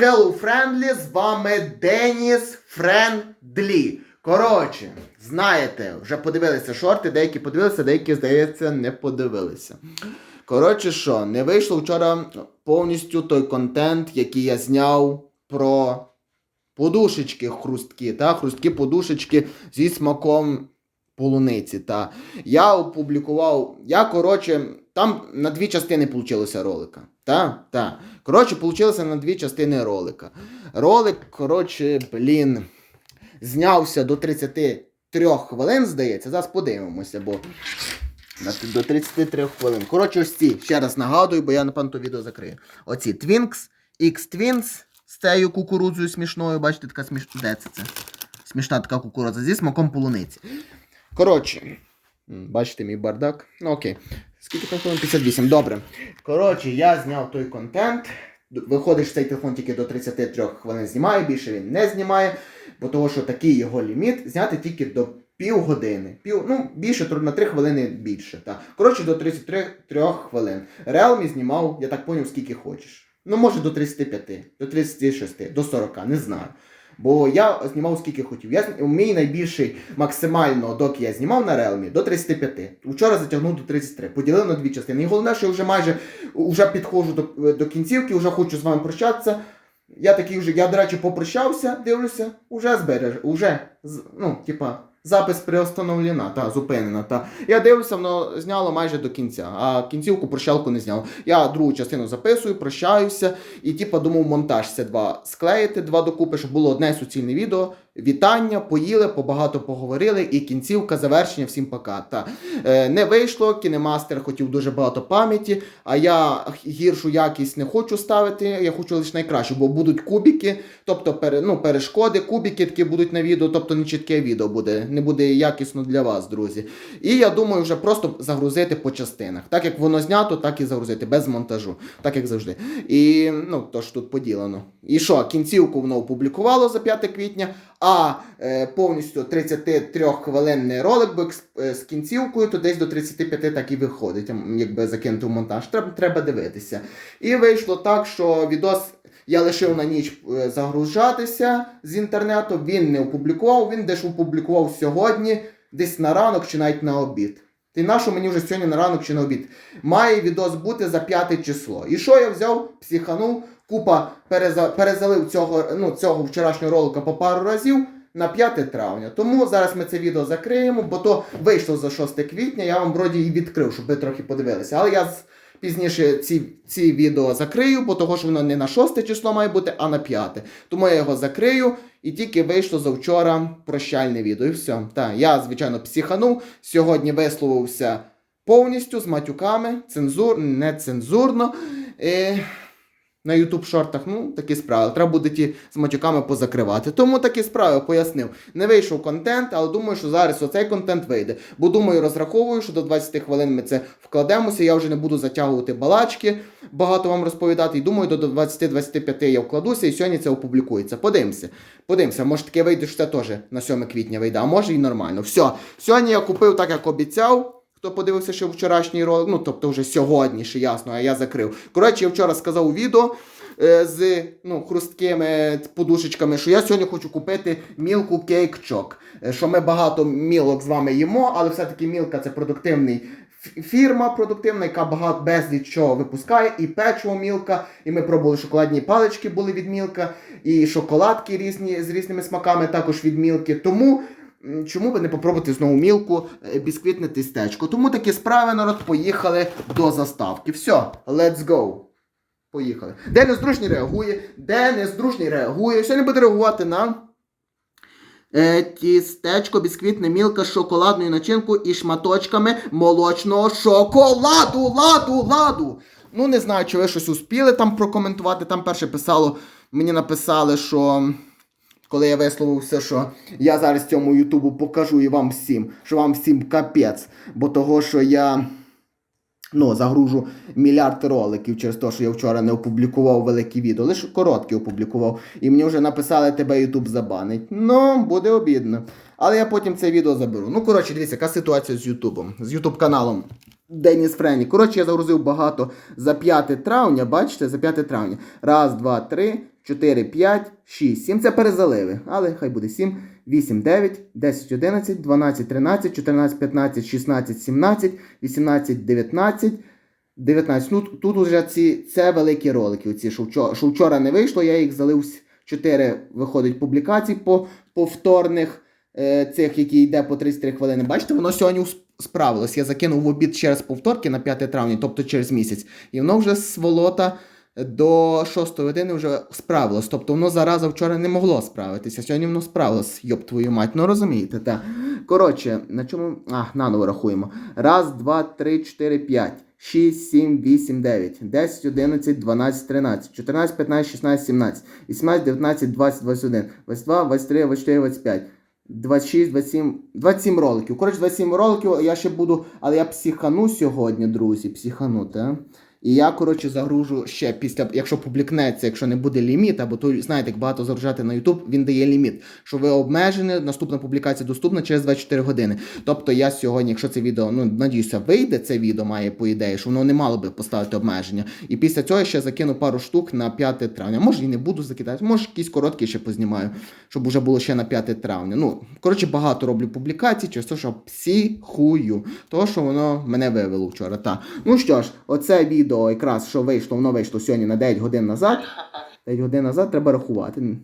Hello Friendly, з вами Деніс Френдлі. Коротше, знаєте, вже подивилися шорти, деякі подивилися, деякі, здається, не подивилися. Коротше, що, не вийшло вчора повністю той контент, який я зняв про подушечки хрусткі, та хрусткі подушечки зі смаком полуниці. Та. Я опублікував, я, коротше, там на дві частини вийшло ролика. Та? Та. Коротше, вийшло на дві частини ролика. Ролик, коротше, блін, знявся до 33 хвилин, здається. Зараз подивимося, бо до 33 хвилин. Коротше, ось ці, ще раз нагадую, бо я напевно то відео закрию. Оці Twinks, X-Twins з цією кукурудзою смішною, бачите, така смішна. Де це це? Смішна така кукурудза зі смаком полуниці. Коротше, бачите мій бардак. Ну окей. Скільки там хвилин? 58. Добре. Коротше, я зняв той контент. Виходить, цей телефон тільки до 33 хвилин знімає, більше він не знімає, бо того, що такий його ліміт зняти тільки до півгодини. Пів, ну, більше на 3 хвилини більше. Та. Коротше, до 33 хвилин. Realme знімав, я так поняв, скільки хочеш. Ну, може до 35, до 36, до 40, не знаю. Бо я знімав скільки хотів. Я, мій найбільший максимально, доки я знімав на Realme, до 35. Вчора затягнув до 33. Поділив на дві частини. І головне, що я вже майже вже підходжу до, до кінцівки, вже хочу з вами прощатися. Я такий вже, я, до речі, попрощався, дивлюся, уже збереж, уже, ну, типа, запис приостановлена, та, зупинена. Та. Я дивлюся, воно зняло майже до кінця, а кінцівку прощалку не зняло. Я другу частину записую, прощаюся, і типа думав монтаж це два склеїти, два докупи, щоб було одне суцільне відео. Вітання, поїли, побагато поговорили, і кінцівка, завершення, всім пока. Та. Е, не вийшло, кінемастер хотів дуже багато пам'яті, а я гіршу якість не хочу ставити, я хочу лише найкраще, бо будуть кубики, тобто пере, ну, перешкоди, кубики такі будуть на відео, тобто не чітке відео буде, не буде якісно для вас, друзі. І я думаю, вже просто загрузити по частинах. Так як воно знято, так і загрузити, без монтажу, так як завжди. І ну, то ж тут поділено. І що, кінцівку воно опублікувало за 5 квітня, а е, повністю 33-хвилинний ролик, бо е, з кінцівкою, то десь до 35 так і виходить, якби закинути в монтаж. Треба, треба дивитися. І вийшло так, що відос я лишив на ніч е, загружатися з інтернету, він не опублікував, він десь опублікував сьогодні, десь на ранок чи навіть на обід. Ти нащо мені вже сьогодні на ранок чи на обід? Має відос бути за п'яте число. І що я взяв, психанув, купа переза, перезалив цього, ну, цього вчорашнього ролика по пару разів на 5 травня. Тому зараз ми це відео закриємо, бо то вийшло за 6 квітня, я вам вроді і відкрив, щоб ви трохи подивилися. Але я пізніше ці, ці відео закрию, бо того, що воно не на 6 число має бути, а на 5. Тому я його закрию. І тільки вийшло завчора прощальне відео. І все. Так, я, звичайно, психанув. Сьогодні висловився повністю з матюками, цензур, не цензурно. Е, на YouTube шортах, ну, такі справи. Треба буде ті з матюками позакривати. Тому такі справи пояснив. Не вийшов контент, але думаю, що зараз оцей контент вийде. Бо думаю, розраховую, що до 20 хвилин ми це вкладемося. Я вже не буду затягувати балачки, багато вам розповідати. І думаю, до 20-25 я вкладуся і сьогодні це опублікується. Подивимося. Подивимося, може таке вийде, що це теж на 7 квітня вийде, а може і нормально. Все. Сьогодні я купив так, як обіцяв. Хто подивився ще вчорашній ролик, ну тобто вже сьогодні, ще ясно, а я закрив. Коротше, я вчора сказав у відео е, з ну, хрусткими подушечками, що я сьогодні хочу купити мілку кейк-чок. Е, Що ми багато мілок з вами їмо, але все-таки мілка це продуктивний фірма продуктивна, яка багато безліч чого випускає, і печиво мілка, і ми пробували шоколадні палички були від мілка, і шоколадки різні з різними смаками також від мілки. Тому. Чому би не попробувати знову мілку е, бісквітне тістечко? Тому такі справи, народ, поїхали до заставки. Все, let's go. Поїхали. Де нездружній реагує, де нездружній реагує. Сьогодні буде реагувати на е, тістечко, бісквітне мілка з шоколадною начинкою і шматочками молочного шоколаду, ладу, ладу. Ну, не знаю, чи ви щось успіли там прокоментувати. Там перше писало, мені написали, що коли я висловився, що я зараз цьому Ютубу покажу і вам всім, що вам всім капець, бо того, що я ну, загружу мільярд роликів через те, що я вчора не опублікував великі відео, лише короткі опублікував. І мені вже написали, тебе Ютуб забанить. Ну, буде обідно. Але я потім це відео заберу. Ну, коротше, дивіться, яка ситуація з Ютубом, з Ютуб каналом. Деніс Френі. Коротше, я загрузив багато за 5 травня, бачите, за 5 травня. Раз, два, три, 4, 5, 6, 7. Це перезаливи. Але хай буде 7, 8, 9, 10, 11, 12, 13, 14, 15, 16, 17, 18, 19. 19. Ну, тут уже ці, це великі ролики. Оці, що, вчора, що вчора не вийшло, я їх залив 4 виходить публікацій по повторних е, цих, які йде по 33 хвилини. Бачите, воно сьогодні справилось. Я закинув в обід через повторки на 5 травня, тобто через місяць. І воно вже з волота до 6 години вже справилось. Тобто воно зараза вчора не могло справитися. Сьогодні воно справилось, йоб твою мать. Ну розумієте, так. Коротше, на чому. А, наново рахуємо. Раз, два, три, чотири, п'ять. 6, 7, 8, 9, 10, 11, 12, 13, 14, 15, 16, 17, 18, 19, 20, 21, 22, 23, 24, 25, 26, 27, 27 роликів. Коротше, 27 роликів я ще буду, але я психану сьогодні, друзі, психану, так? І я, коротше, загружу ще після, якщо публікнеться, якщо не буде ліміт, або то знаєте, як багато загружати на YouTube, він дає ліміт, що ви обмежені, наступна публікація доступна через 24 години. Тобто я сьогодні, якщо це відео, ну надіюся, вийде це відео, має по ідеї, що воно не мало би поставити обмеження. І після цього я ще закину пару штук на 5 травня. Може і не буду закидати, може якісь короткі ще познімаю, щоб уже було ще на 5 травня. Ну, коротше, багато роблю публікацій, через те, що психую. Того, що воно мене вивело вчора. Та. Ну що ж, оце відео якраз що вийшло, воно вийшло сьогодні на 9 годин назад. 9 годин назад треба рахувати.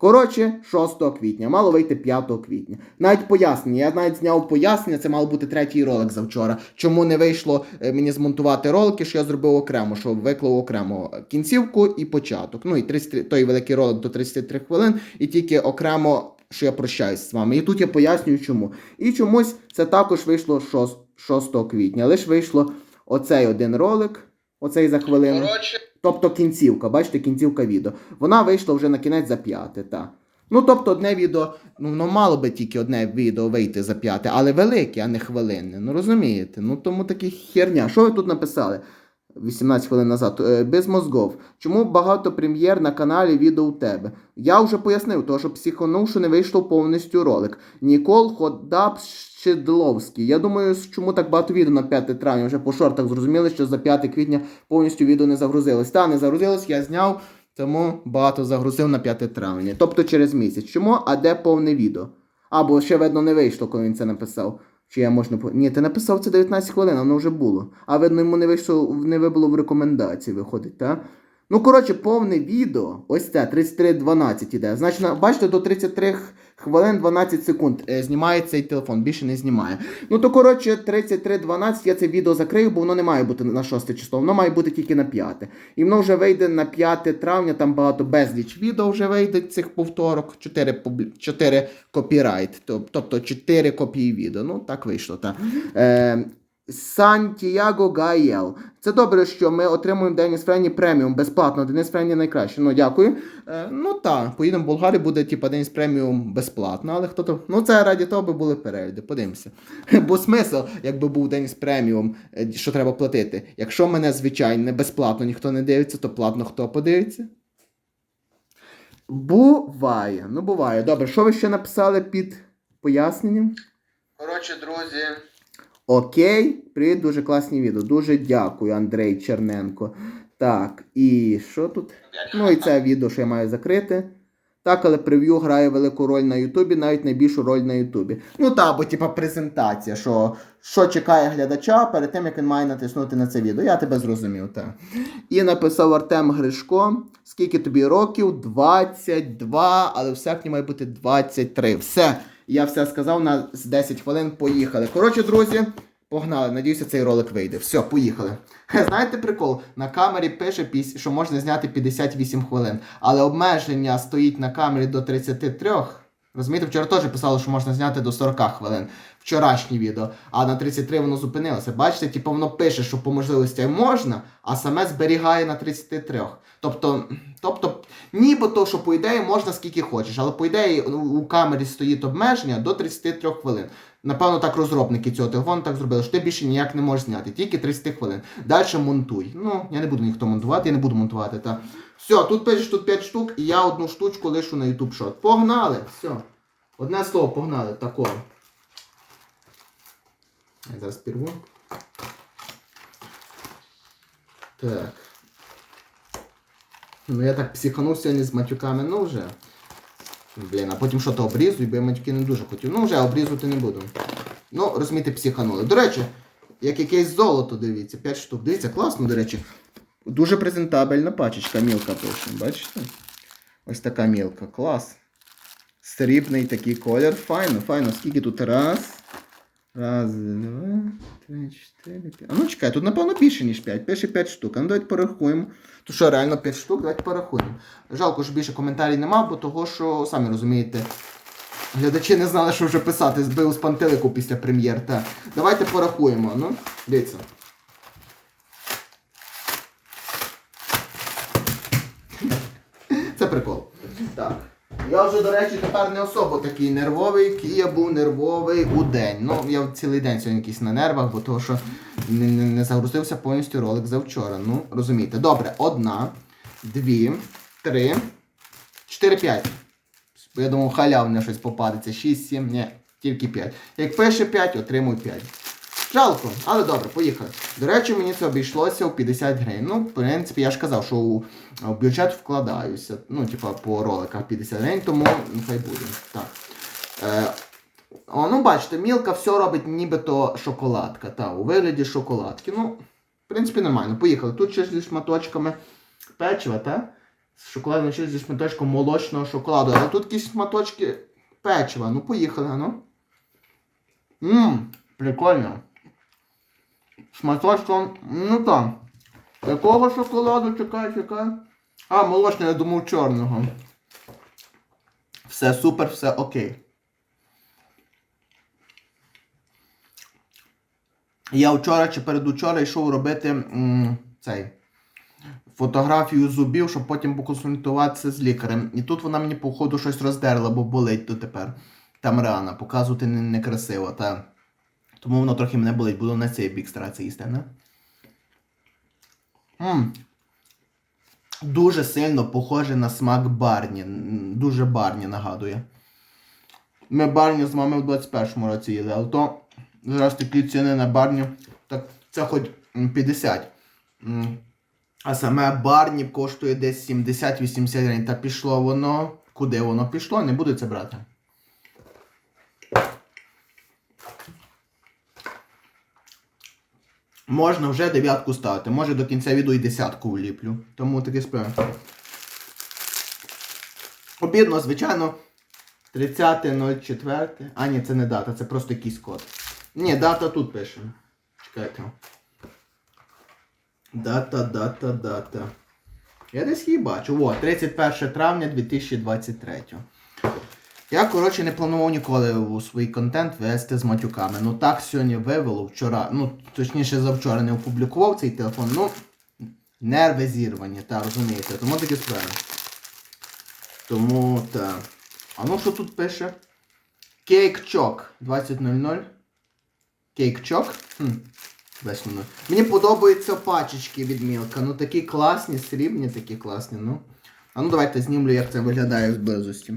Коротше, 6 квітня, мало вийти 5 квітня. Навіть пояснення. Я навіть зняв пояснення, це мав бути третій ролик завчора. Чому не вийшло е, мені змонтувати ролики, що я зробив окремо, що виклав окремо кінцівку і початок. Ну і 33, той великий ролик до 33 хвилин, і тільки окремо, що я прощаюсь з вами. І тут я пояснюю чому. І чомусь це також вийшло 6, 6 квітня. Лише вийшло оцей один ролик, оцей за хвилину. Коротше, Тобто кінцівка, бачите, кінцівка відео. Вона вийшла вже на кінець за п'яте, так. Ну, тобто, одне відео, ну ну мало би тільки одне відео вийти за п'яте, але велике, а не хвилинне. Ну розумієте? Ну тому такі херня. Що ви тут написали? 18 хвилин назад. Е, Без мозгов. Чому багато прем'єр на каналі відео у тебе? Я вже пояснив, тому що психонув, не вийшло повністю ролик. Нікол Ходап Щедловський. Я думаю, чому так багато відео на 5 травня. Вже по шортах зрозуміли, що за 5 квітня повністю відео не загрузилось. Та не загрузилось, я зняв, тому багато загрузив на 5 травня. Тобто через місяць. Чому? А де повне відео? Або ще видно не вийшло, коли він це написав. Чи я можна Ні, ти написав це 19 хвилин, воно вже було. А видно, йому не вийшло, не вибило в рекомендації, виходить, так? Ну, коротше, повне відео, ось це, 33.12 іде. Значить, бачите, до 33 х- хвилин 12 секунд е, знімає цей телефон, більше не знімає. Ну то коротше, 33.12 я це відео закрию, бо воно не має бути на 6 число, воно має бути тільки на 5. І воно вже вийде на 5 травня, там багато безліч відео вже вийде цих повторок, 4, публі... 4 копірайт, тобто 4 копії відео. Ну, так вийшло, Та. Е, Сантьяго Гаєл. Це добре, що ми отримуємо Деніс Френі преміум безплатно. Денис Френі найкраще. Ну, дякую. Е, ну так, поїдемо в Болгарію, буде типа Деніс преміум безплатно, але хто то. Ну, це раді того би були перегляди. Подивимося. Бо смисл, якби був Деніс преміум, е, що треба платити. Якщо мене, звичайно, безплатно ніхто не дивиться, то платно хто подивиться? Буває. Ну, буває. Добре, що ви ще написали під поясненням? коротше, друзі, Окей, привіт, дуже класні відео. Дуже дякую, Андрей Черненко. Так, і що тут? Ну і це відео, що я маю закрити. Так, але прев'ю грає велику роль на Ютубі, навіть найбільшу роль на Ютубі. Ну так, бо типа презентація, що, що чекає глядача перед тим, як він має натиснути на це відео. Я тебе зрозумів, так. І написав Артем Гришко. Скільки тобі років? 22, але в серпні має бути 23. Все. Я все сказав на 10 хвилин. Поїхали. Коротше, друзі, погнали. Надіюся, цей ролик вийде. Все, поїхали. Знаєте прикол? На камері пише, що можна зняти 58 хвилин, але обмеження стоїть на камері до 33. Розумієте, вчора теж писало, що можна зняти до 40 хвилин. Вчорашнє відео, а на 33 воно зупинилося. Бачите, типу воно пише, що по можливості можна, а саме зберігає на 33. Тобто, тобто, нібито, що по ідеї можна скільки хочеш, але по ідеї у камері стоїть обмеження до 33 хвилин. Напевно, так розробники цього телефону так зробили, що ти більше ніяк не можеш зняти, тільки 30 хвилин. Далі монтуй. Ну, я не буду ніхто монтувати, я не буду монтувати. Та. Все, тут пишеш тут 5 штук, і я одну штучку лишу на YouTube Short. Погнали! Все. Одне слово, погнали, такого. Зараз пірву. Так. Ну я так психанув сьогодні з матюками, ну вже. Блін, а потім що то обрізую, бо я матюки не дуже хотів. Ну вже обрізувати не буду. Ну, розумієте, психанули. До речі, як якесь золото, дивіться, 5 штук. Дивіться, класно, до речі. Дуже презентабельна пачечка, мілка пише. Бачите? Ось така мілка. Клас. Срібний такий колір. Файно, файно. Скільки тут? Раз. Раз, два, три, чотири, п'ять. А ну чекай, тут напевно більше, ніж 5. Пише 5 штук. А ну давайте порахуємо. То що, реально 5 штук, давайте порахуємо. Жалко, що більше коментарів нема, бо того, що, самі розумієте, глядачі не знали, що вже писати, збив з пантелику після прем'єр. Так. Давайте порахуємо. Ну, дивіться. Це прикол. Так. Я вже, до речі, тепер не особо такий нервовий, який я був нервовий у день. Ну, я цілий день сьогодні якийсь на нервах, бо того, що не, не, не загрузився повністю ролик завчора. Ну, розумієте. Добре, одна, дві, три, чотири, п'ять. Я думав, халявне щось попадеться. 6, 7, ні, тільки 5. Як пише 5, отримуй 5. Жалко, але добре, поїхали. До речі, мені це обійшлося у 50 гривень. Ну, в принципі, я ж казав, що у, бюджет вкладаюся. Ну, типа, по роликах 50 гривень, тому ну, хай буде. Так. Е, о, ну, бачите, мілка все робить нібито шоколадка. Та, у вигляді шоколадки. Ну, в принципі, нормально. Поїхали. Тут ще зі шматочками печива, та? З шоколадом ще зі шматочком молочного шоколаду. Але тут якісь шматочки печива. Ну, поїхали, ну. Ммм, прикольно. Шматочком, ну там. Якого шоколаду? Чекай, чекай. А, молочний, я думав, чорного. Все супер, все окей. Я вчора чи передучора йшов робити м, цей фотографію зубів, щоб потім поконсультуватися з лікарем. І тут вона мені, походу, щось роздерла, бо болить дотепер. Там рана, показувати не- некрасиво, та. Тому воно трохи мене болить, буду на цей бік старатися їсти, не? Мм. Дуже сильно похоже на смак барні. Дуже барні нагадує. Ми барні з мамою в 21-му році їли, але то зараз такі ціни на барні. Так це хоч м, 50. М, А саме барні коштує десь 70-80 гривень. Та пішло воно. Куди воно пішло? Не буду це брати. Можна вже дев'ятку ставити. Може до кінця відео і десятку вліплю. Тому таке справа. Обідно, звичайно. 30.04. А, ні, це не дата, це просто якийсь код. Ні, дата тут пише. Чекайте. Дата, дата, дата. Я десь її бачу. О, 31 травня 2023. Я, коротше, не планував ніколи у свій контент вести з матюками. Ну так сьогодні вивело вчора. Ну, точніше, завчора не опублікував цей телефон. Ну, нерви зірвані, та розумієте. Тому такі справи. Тому так. А ну що тут пише? Кейкчок 20.00. Кейкчок? Хм. 20.00. Мені подобаються пачечки від Мілка. Ну такі класні, срібні, такі класні. Ну. А ну давайте знімлю, як це виглядає з близості.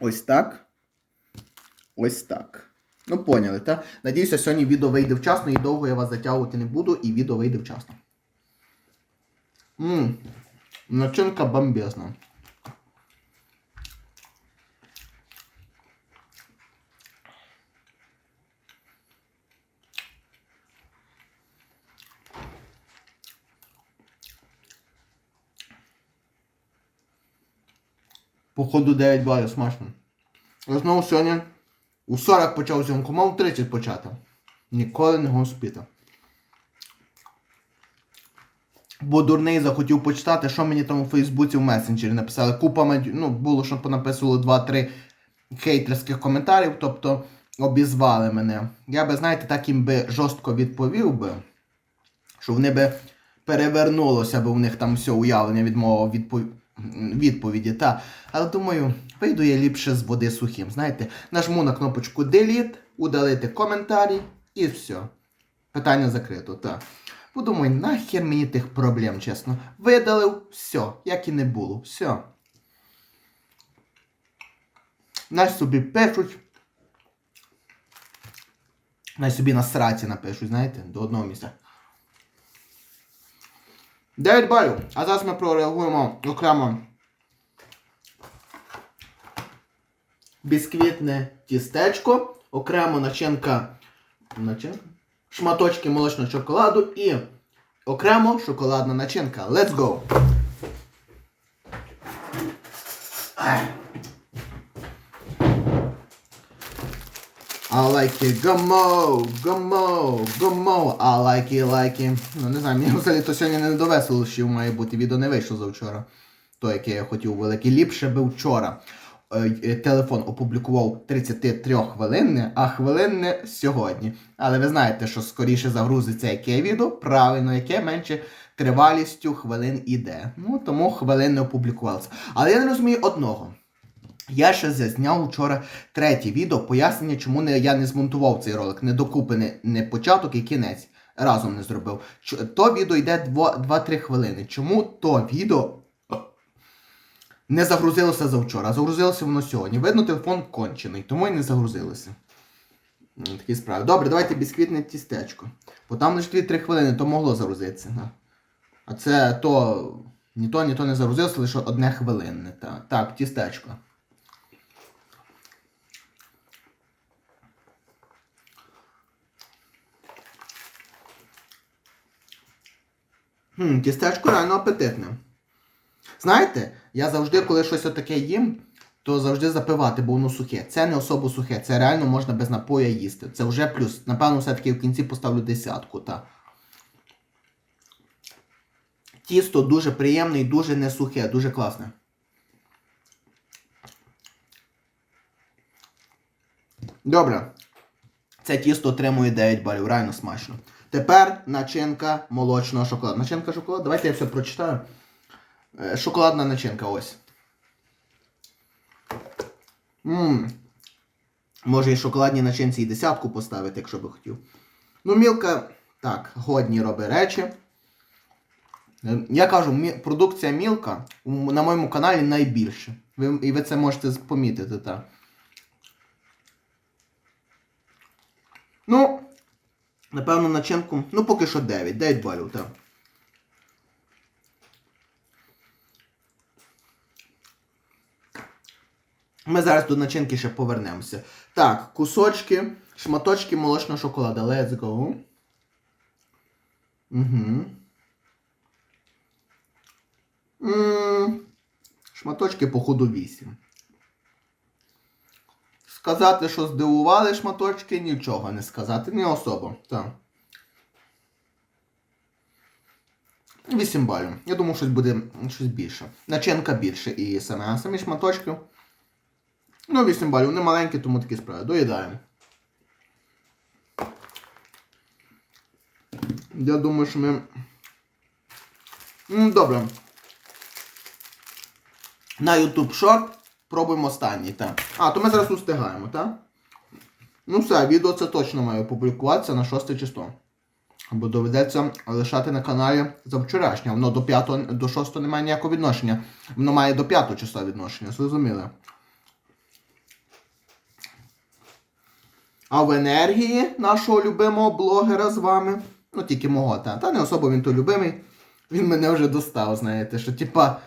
Ось так. Ось так. Ну, поняли, так? Надіюся, сьогодні відео вийде вчасно і довго я вас затягувати не буду, і відео вийде вчасно. Ммм. Начинка бомбезна. Походу 9 балів смачно. Я знову сьогодні у 40 почав зйомку, мав у 30 почати. Ніколи не успіти. Бо дурний захотів почитати, що мені там у Фейсбуці в месенджері написали. Купа мадю- ну, було, що понаписували 2-3 хейтерських коментарів, тобто обізвали мене. Я би, знаєте, так їм би жорстко відповів би, що вони би перевернулося, бо в них там все уявлення від мого відпо... відповіді. Та. Але думаю, вийду я ліпше з води сухим. Знаєте, нажму на кнопочку Delete, удалити коментарі і все. Питання закрито, так. Подумай, нахер мені тих проблем, чесно. Видалив, все, як і не було, все. Нас собі пишуть. Най собі на сраці напишуть, знаєте, до одного місця. 9 балів. А зараз ми прореагуємо окремо бісквітне тістечко, окремо начинка, начинка? шматочки молочного шоколаду і окремо шоколадна начинка. Let's go! I like it, gummo, gummo, gummo, I like it, like it. Ну не знаю, мені взагалі то сьогодні не до веселощів має бути. Відео не вийшло завчора. То, яке я хотів велике. Ліпше би вчора. Е, е, Телефон опублікував 33 хвилинне, а хвилинне сьогодні. Але ви знаєте, що скоріше загрузиться яке відео, правильно, яке менше тривалістю хвилин іде. Ну тому хвилинне опублікувалося. Але я не розумію одного. Я ще зазняв вчора третє відео, пояснення, чому не, я не змонтував цей ролик, не докуплений не початок і кінець. Разом не зробив. Ч- То відео йде 2-3 хвилини. Чому то відео не загрузилося завчора, а загрузилося воно сьогодні. Видно, телефон кончений, тому і не загрузилося. Такі справи. Добре, давайте бісквітне тістечко. Бо там лише 2-3 хвилини, то могло загрузитися. А це то ні то, ні то не загрузилося, лише одне хвилинне. Так, так тістечко. Хм, тістечко реально апетитне. Знаєте, я завжди, коли щось таке їм, то завжди запивати, бо воно сухе. Це не особо сухе, це реально можна без напоя їсти. Це вже плюс. Напевно, все-таки в кінці поставлю десятку, так. Тісто дуже приємне і дуже не сухе, дуже класне. Добре. Це тісто отримує 9 балів, реально смачно. Тепер начинка молочного шоколаду. Начинка шоколаду. Давайте я все прочитаю. Е, Шоколадна начинка ось. Ммм. Може і шоколадні начинці і десятку поставити, якщо би хотів. Ну, мілка, так, годні робить речі. Е, Я кажу, продукція мілка на моєму каналі найбільше. Ви, і ви це можете помітити, так. Ну, напевно, начинку. Ну, поки що 9. 9 балів, так. Ми зараз до начинки ще повернемося. Так, кусочки, шматочки молочного шоколада. Let's go. Угу. м Шматочки, походу, 8. Сказати, що здивували шматочки, нічого не сказати, не особо. Так. 8 балів. Я думаю, щось буде щось більше. Начинка більше і саме, а самі шматочки. Ну, 8 балів. Не маленькі, тому такі справи. Доїдаємо. Я думаю, що ми. Добре. На YouTube Short пробуємо останній, так. А, то ми зараз устигаємо, так? Ну все, відео це точно має опублікуватися на 6 число. Або доведеться лишати на каналі за вчорашнє. Воно до 5, до 6 не має ніякого відношення. Воно має до 5 числа відношення, зрозуміли? А в енергії нашого любимого блогера з вами. Ну, тільки мого, та. Та не особо він то любимий. Він мене вже достав, знаєте, що типа.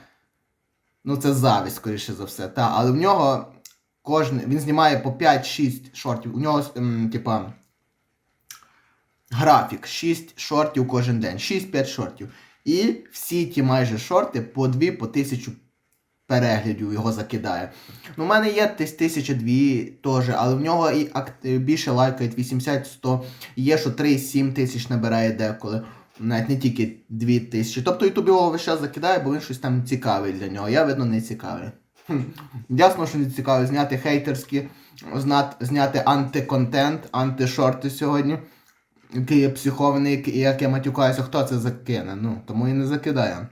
Ну, це завість, скоріше за все. Та, але в нього кожен. Він знімає по 5-6 шортів. У нього, ем, типа. Графік 6 шортів кожен день. 6-5 шортів. І всі ті майже шорти по 2 по 1000 переглядів його закидає. Ну, у мене є десь тисяча дві теж, але в нього і більше лайкають 80-100. Є, що 3-7 тисяч набирає деколи. Навіть не тільки 2 тисячі. Тобто Ютуб його весь час закидає, бо він щось там цікавий для нього. Я, видно, не цікавий. Ясно, що не цікавий зняти хейтерські, зняти антиконтент, антишорти сьогодні. Який є психований, який- як я матюкаюся, хто це закине? Ну, тому і не закидає.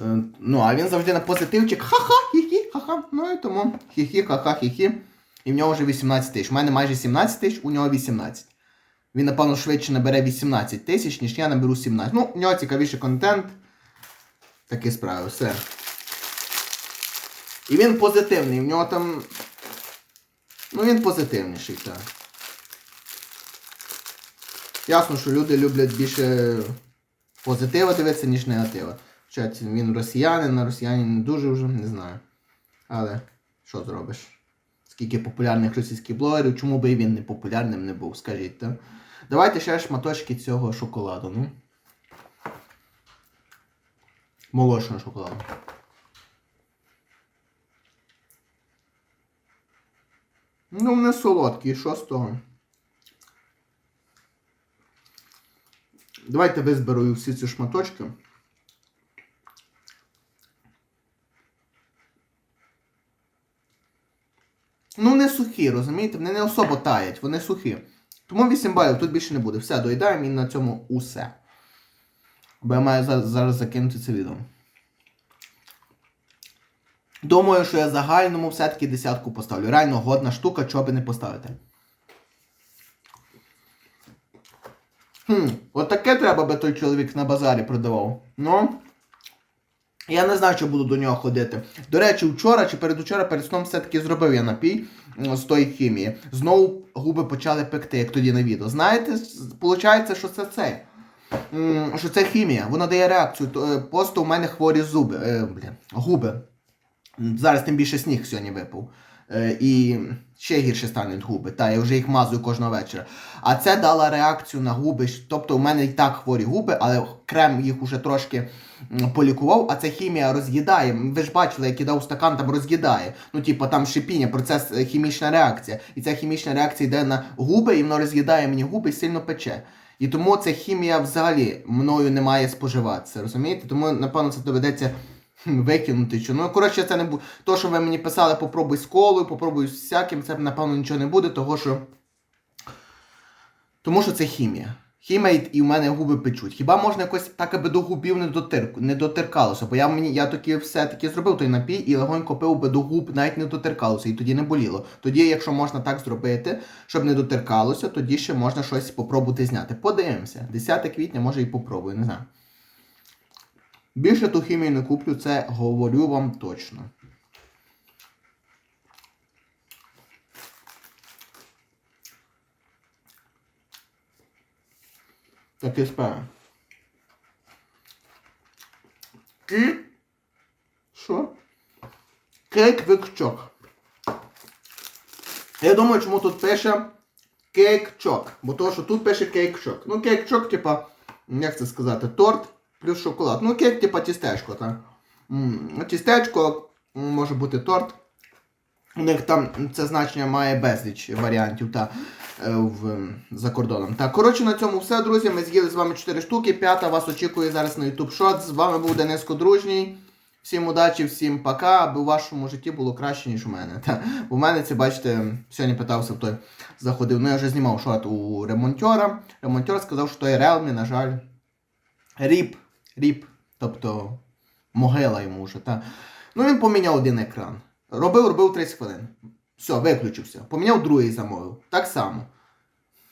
Е, Ну, а він завжди на позитивчик. Ха-ха, хі-хі, ха-ха. Ну і тому хі-хі, ха-ха, хі-хі. І в нього вже 18 тисяч. У мене майже 17 тисяч, у нього 18. Він, напевно, швидше набере 18 тисяч, ніж я наберу 17. Ну, у нього цікавіший контент. Такі справи, все. І він позитивний, в нього там. Ну, він позитивніший, так. Ясно, що люди люблять більше позитива дивитися, ніж негатива. Хоча він росіянин, на росіяні не дуже вже, не знаю. Але що зробиш? Скільки популярних російських блогерів, чому би і він не популярним не був, скажіть, так? Давайте ще шматочки цього шоколаду, ну. Молочного шоколаду. Ну, не солодкий, що з того? Давайте визберу всі ці шматочки. Ну, не сухі, розумієте? Вони не особо таять, вони сухі. Тому 8 балів тут більше не буде. Все, доїдаємо і на цьому усе. Бо я маю зараз, закинути це відео. Думаю, що я загальному все-таки десятку поставлю. Реально годна штука, чого би не поставити. Хм, от таке треба би той чоловік на базарі продавав. Ну. Я не знаю, чи буду до нього ходити. До речі, вчора чи передучора перед сном все-таки зробив я напій з тої хімії. Знову губи почали пекти, як тоді на відео. Знаєте, виходить, що це це. Що це хімія, вона дає реакцію. Е, Просто у мене хворі зуби. Е, блін, губи. Зараз тим більше сніг сьогодні випав. Е, і ще гірше стануть губи. Та, я вже їх мазую кожного вечора. А це дала реакцію на губи. Тобто у мене і так хворі губи, але крем їх уже трошки полікував, а ця хімія роз'їдає. Ви ж бачили, як кидав стакан, там роз'їдає. Ну, типу, там шипіння, процес е, хімічна реакція. І ця хімічна реакція йде на губи, і воно роз'їдає мені губи і сильно пече. І тому ця хімія взагалі мною не має споживатися, розумієте? Тому, напевно, це доведеться викинути. Що. Ну, коротше, це не буде. То, що ви мені писали, попробуй з колою, попробуй з всяким, це напевно нічого не буде, того що. Тому що це хімія. Хімія і- в мене губи печуть. Хіба можна якось так, аби до губів не, дотирку, не дотеркалося? Бо я мені я таки все-таки зробив той напій і легонько пив би до губ, навіть не дотеркалося, і тоді не боліло. Тоді, якщо можна так зробити, щоб не дотеркалося, тоді ще можна щось попробувати зняти. Подивимося. 10 квітня, може і попробую, не знаю. Більше ту хімію не куплю, це говорю вам точно. Таке справа. Ки. Що? Кейк-викчок. Я думаю, чому тут пише кейк-чок. Бо то, що тут пише кейк-чок. Ну, кейк-чок, типа, як це сказати, торт плюс шоколад. Ну, кейк, типа тістечко, так. Тістечко, може бути торт. У них там це значення має безліч варіантів та е, в, за кордоном. Так, коротше, на цьому все, друзі. Ми з'їли з вами 4 штуки. П'ята вас очікує зараз на YouTube Shot. З вами був Денис Кодружній. Всім удачі, всім пока, аби у вашому житті було краще, ніж у мене. Та, у мене це, бачите, сьогодні питався, той заходив. Ну, я вже знімав шот у ремонтера. Ремонтер сказав, що той Realme, на жаль, ріп, ріп, тобто могила йому вже. Та. Ну він поміняв один екран. Робив, робив 30 хвилин. Все, виключився. Поміняв другий замовив. Так само.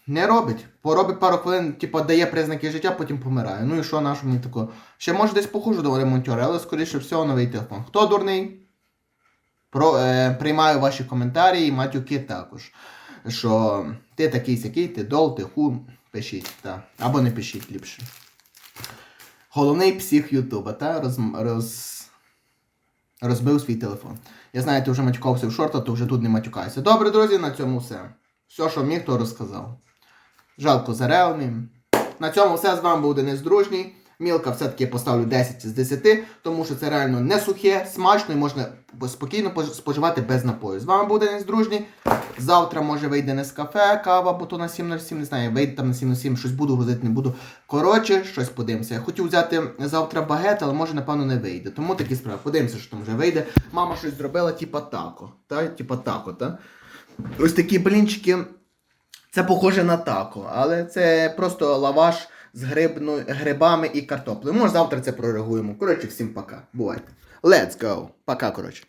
Не робить. Поробить пару хвилин, типу, дає признаки життя, потім помирає. Ну і що нашу мені такого? Ще може десь похожу до ремонтера, але скоріше всього новий телефон. Хто дурний? Про, е, приймаю ваші коментарі і матюки також. Що ти такий сякий, ти дол, ти ху, пишіть. Та. Або не пишіть ліпше. Головний псих Ютуба, та роз, роз, розбив свій телефон. Я знаю, ти вже матюкався в шорта, то вже тут не матюкайся. Добре, друзі, на цьому все. Все, що міг, то розказав. Жалко за реалмі. На цьому все з вами був Денис Дружній. Мілка все-таки поставлю 10 з 10, тому що це реально не сухе, смачно і можна спокійно пож- споживати без напою. З вами був Денис Дружній. Завтра може вийде не з кафе, кава, бо то на 7.07, не знаю, вийде там на 7.07, щось буду грузити, не буду. Коротше, щось подивимося. Я хотів взяти завтра багет, але може, напевно, не вийде. Тому такі справи. Подивимося, що там вже вийде. Мама щось зробила, типа тако. Та? Типа тако, та? Ось такі блінчики. Це похоже на тако, але це просто лаваш з грибно, грибами і картоплею. Може завтра це прореагуємо. Коротше, всім пока. Бувайте. Let's go. Пока, коротше.